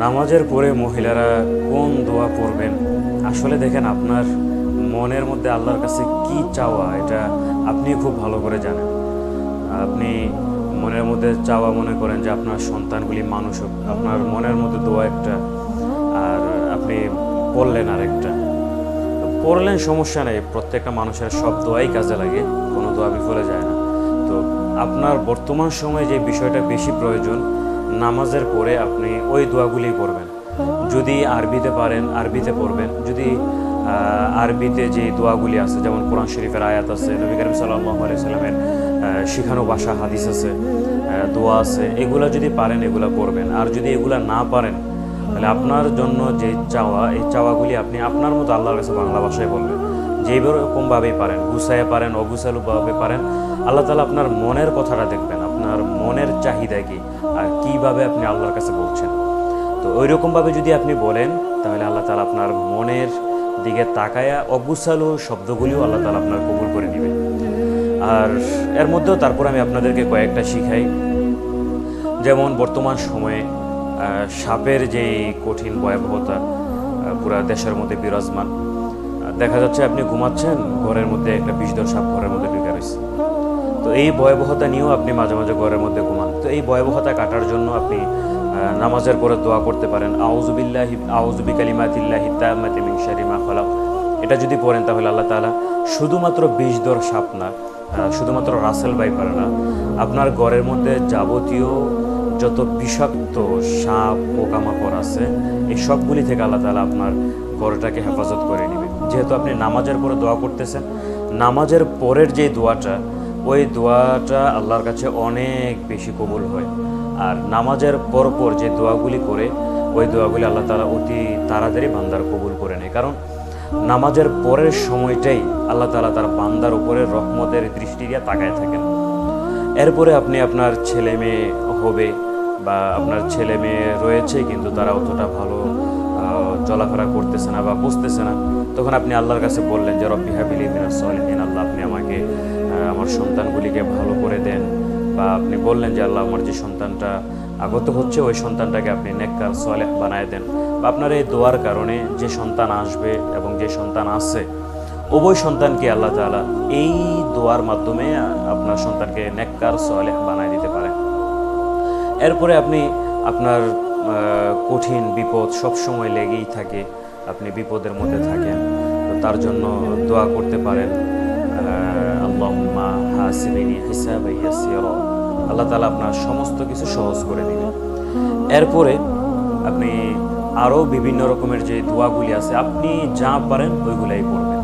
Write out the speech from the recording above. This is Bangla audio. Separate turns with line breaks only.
নামাজের পরে মহিলারা কোন দোয়া পড়বেন? আসলে দেখেন আপনার মনের মধ্যে আল্লাহর কাছে কি চাওয়া, এটা আপনি খুব ভালো করে জানেন। আপনি মনের মধ্যে চাওয়া মনে করেন যে আপনার সন্তানগুলি মানুষ হোক, আপনার মনের মধ্যে দোয়া একটা, আর আপনি পড়লেন আরেকটা। পড়লেন সমস্যা নেই, প্রত্যেকটা মানুষের সব দোয়াই কাজে লাগে, কোনো দোয়া বিফলে যায় না। তো আপনার বর্তমান সময়ে যে বিষয়টা বেশি প্রয়োজন নামাজের পরে আপনি ওই দোয়াগুলি পড়বেন। যদি আরবিতে পারেন, আরবিতে পড়বেন। যদি আরবিতে যে দোয়াগুলি আছে, যেমন কোরআন শরীফের আয়াত আছে, নবী করিম সাল্লাহ সাল্লামের শিখানো ভাষা, হাদিস আছে দোয়া আছে, এগুলা যদি পারেন, এগুলা করবেন আর যদি এগুলা না পারেন, তাহলে আপনার জন্য যে চাওয়া, এই চাওয়াগুলি আপনি আপনার মতো আল্লাহর কাছে বাংলা ভাষায় বলবেন। যেই রকমভাবেই পারেন গুছায় পারেন, অগুছালুভাবে পারেন, আল্লাহ তালা আপনার মনের কথাটা দেখবেন। আপনার মনের চাহিদা কি? আর কীভাবে আপনি আল্লাহর কাছে বলছেন? তো ওই রকমভাবে যদি আপনি বলেন, তাহলে আল্লাহ তালা আপনার মনের দিকে তাকায়া অগুছালু শব্দগুলিও আল্লাহ তালা আপনার কবুল করে নেবে। আর এর মধ্যেও তারপর আমি আপনাদেরকে কয়েকটা শিখাই। যেমন বর্তমান সময়ে সাপের যে কঠিন ভয়াবহতা পুরা দেশের মধ্যে বিরাজমান দেখা যাচ্ছে আপনি ঘুমাচ্ছেন, ঘরের মধ্যে একটা বিষধর সাপ ঘরের মধ্যে ঢুকে রয়েছে। তো এই ভয়াবহতা নিয়েও আপনি মাঝে মাঝে ঘরের মধ্যে ঘুমান। তো এই ভয়াবহতা কাটার জন্য আপনি নামাজের পরে দোয়া করতে পারেন। আউজুবিল্লাহি আউজুবি কালিমাতিল্লাহি তাম্মাতি মিন শাররি মা খালাক। এটা যদি পড়েন তাহলে আল্লাহ তাআলা শুধুমাত্র বিষধর সাপ না শুধুমাত্র রাসেল বাইপার না, আপনার ঘরের মধ্যে যাবতীয় যত বিষাক্ত সাপ, পোকামাকড় আছে, এই সবগুলি থেকে আল্লাহ তালা আপনার ঘরটাকে হেফাজত করে নেবে। যেহেতু আপনি নামাজের পরে দোয়া করতেছেন, নামাজের পরের যে দোয়াটা ওই দোয়াটা আল্লাহর কাছে অনেক বেশি কবুল হয়। আর নামাজের পরপর যে দোয়াগুলি করে, ওই দোয়াগুলি আল্লাহ তালা অতি তাড়াতাড়ি বান্দার কবুল করে নেয়। কারণ নামাজের পরের সময়টাই আল্লাহ তালা তার বান্দার উপরে রহমতের দৃষ্টি দিয়ে তাকায় থাকেন। এরপরে আপনি আপনার ছেলে মেয়ে হবে বা আপনার ছেলে মেয়ে রয়েছে কিন্তু তারা অতটা ভালো চলাফেরা করতেছে না বা বুঝতেছে না, তখন আপনি আল্লাহর কাছে বললেন যে, রব্বি হাবিলি মিনাস সলিহিন, আল্লাহ আপনি আমাকে আমার সন্তানগুলিকে ভালো করে দেন বা আপনি বললেন যে আল্লাহ আমার যে সন্তানটা আগত হচ্ছে, ওই সন্তানটাকে আপনি নেককার, সলেহ বানায় দেন। বা আপনার এই দোয়ার কারণে যে সন্তান আসবে এবং যে সন্তান আছে, উভয় সন্তানকে আল্লাহ তাআলা এই দোয়ার মাধ্যমে আপনার সন্তানকে নেককার, সলেহ বানায় দিতে পারে। এরপরে আপনি আপনার কঠিন বিপদ সব সময় লেগেই থাকে, আপনি বিপদের মধ্যে থাকেন, তো তার জন্য দোয়া করতে পারেন। ইয়াসিরা। আল্লাহ তাআলা আপনার সমস্ত কিছু সহজ করে দিবেন। এরপরে আপনি আরও বিভিন্ন রকমের যে দোয়াগুলি আছে, আপনি যা পারেন ওইগুলাই করবেন।